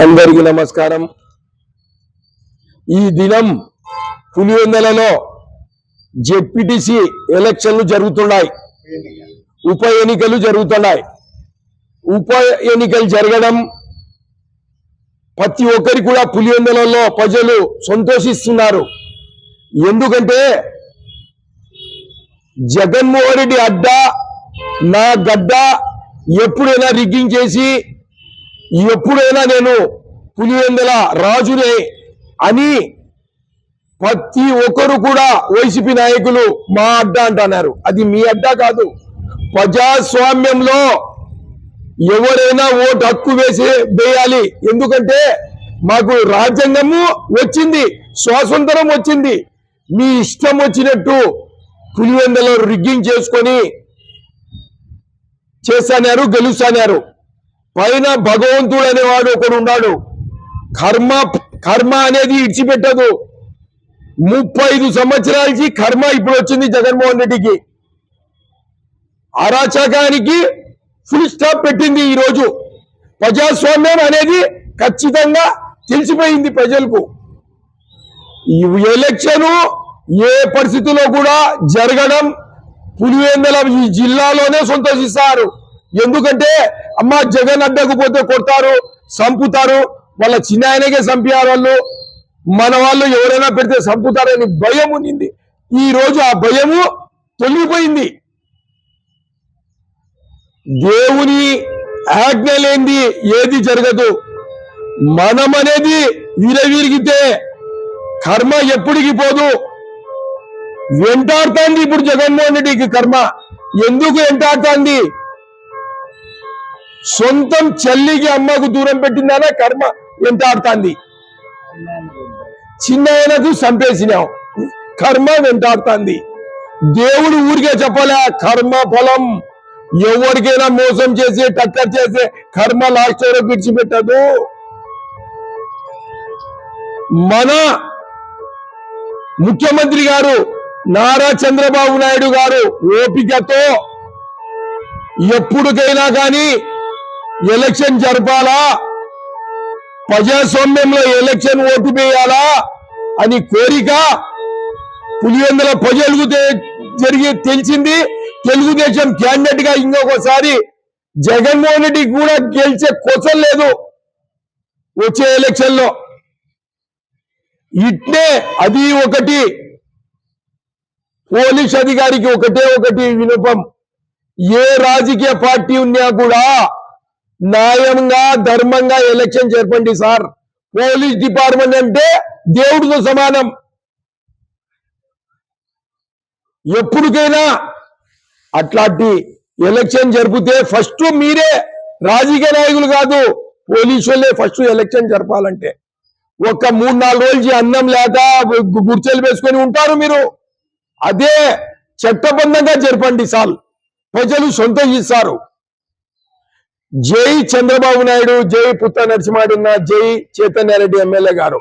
అందరికీ నమస్కారం. ఈ దినం పులివెందలలో జెడ్పీటీసీ ఎలక్షన్లు జరుగుతున్నాయి. ఉప ఎన్నికలు జరుగుతున్నాయి. ఉప ఎన్నికలు జరగడం ప్రతి ఒక్కరి కూడా పులివెందలలో ప్రజలు సంతోషిస్తున్నారు. ఎందుకంటే జగన్మోహన్ రెడ్డి అడ్డ నా గడ్డ ఎప్పుడైనా రిగ్గింగ్ చేసి ఎప్పుడైనా నేను పులివెందల రాజునే అని ప్రతి ఒక్కరు కూడా వైసీపీ నాయకులు మా అడ్డ అంటున్నారు. అది మీ అడ్డ కాదు. ప్రజాస్వామ్యంలో ఎవరైనా ఓటు హక్కు వేసి వేయాలి. ఎందుకంటే మాకు రాజ్యాంగము వచ్చింది స్వాతంత్రం వచ్చింది. మీ ఇష్టం వచ్చినట్టు పులివెందలో రిగ్గింగ్ చేసుకొని చేస్తానారు గెలుస్తానారు పైన భగవంతుడు అనేవాడు ఒకడు ఉన్నాడు. కర్మ కర్మ అనేది ఇడిచిపెట్టదు ముప్పై ఐదు సంవత్సరాలకి కర్మ ఇప్పుడు వచ్చింది జగన్మోహన్ రెడ్డికి. అరాచకానికి ఫుల్ స్టాప్ పెట్టింది ఈరోజు ప్రజాస్వామ్యం అనేది ఖచ్చితంగా తెలిసిపోయింది ప్రజలకు. ఈ ఎలక్షన్ ఏ పరిస్థితుల్లో కూడా జరగడం పులివెందల ఈ జిల్లాలోనే సంతోషిస్తారు. ఎందుకంటే అమ్మ జగన్ అడ్డకు పోతే కొడతారు చంపుతారు. వాళ్ళ చిన్న ఆయనకే చంపారు వాళ్ళు. మన వాళ్ళు ఎవరైనా పెడితే చంపుతారని భయం ఉన్నింది. ఈ రోజు ఆ భయము తొలగిపోయింది. దేవుని ఆజ్ఞ లేనిది ఏది జరగదు. మనం అనేది విరవిరిగితే కర్మ ఎప్పటికి పోదు. వెంటాడుతోంది ఇప్పుడు జగన్మోహన్ రెడ్డికి కర్మ. ఎందుకు వెంటాడుతోంది? సొంతం చెల్లికి అమ్మకు దూరం పెట్టిందనే కర్మ వెంటాడుతోంది. చిన్న ఆయనకు చంపేసినాం. కర్మ వెంటాడుతుంది. దేవుడు ఊరికే చెప్పలే కర్మ ఫలం. ఎవరికైనా మోసం చేసి టక్కర్ చేసే కర్మ లాస్ట్ వరకు విడిచిపెట్టదు. మన ముఖ్యమంత్రి గారు నారా చంద్రబాబు నాయుడు గారు ఓపికతో ఎప్పుడుకైనా కానీ ఎలక్షన్ జరపాలా? ప్రజాస్వామ్యంలో ఎలక్షన్ ఓటు వేయాలా? అని కోరిక. పులివెందుల ప్రజలకు జరిగి తెలిసింది. తెలుగుదేశం క్యాండిడేట్గా ఇంకొకసారి జగన్మోహన్ రెడ్డి కూడా గెలిచే కోసం లేదు వచ్చే ఎలక్షన్లో ఇట్నే అది ఒకటి. పోలీస్ అధికారికి ఒకటే ఒకటి వినపం. ఏ రాజకీయ పార్టీ ఉన్నా కూడా న్యాయంగా ధర్మంగా ఎలక్షన్ జరపండి సార్. పోలీస్ డిపార్ట్మెంట్ అంటే దేవుడితో సమానం. ఎప్పటికైనా అట్లాంటి ఎలక్షన్ జరిపితే ఫస్ట్ మీరే రాజకీయ నాయకులు కాదు పోలీసు వాళ్ళే ఫస్ట్ ఎలక్షన్ జరపాలంటే. ఒక మూడు నాలుగు రోజులు అన్నం లేక గు- గుర్చెలు వేసుకొని ఉంటారు మీరు. అదే చట్టబద్ధంగా జరపండి సార్. ప్రజలు సంతోషిస్తారు. జై చంద్రబాబు నాయుడు జై పుత్త నరసింహాడున్న జై చైతన్యారెడ్డి ఎమ్మెల్యే గారు.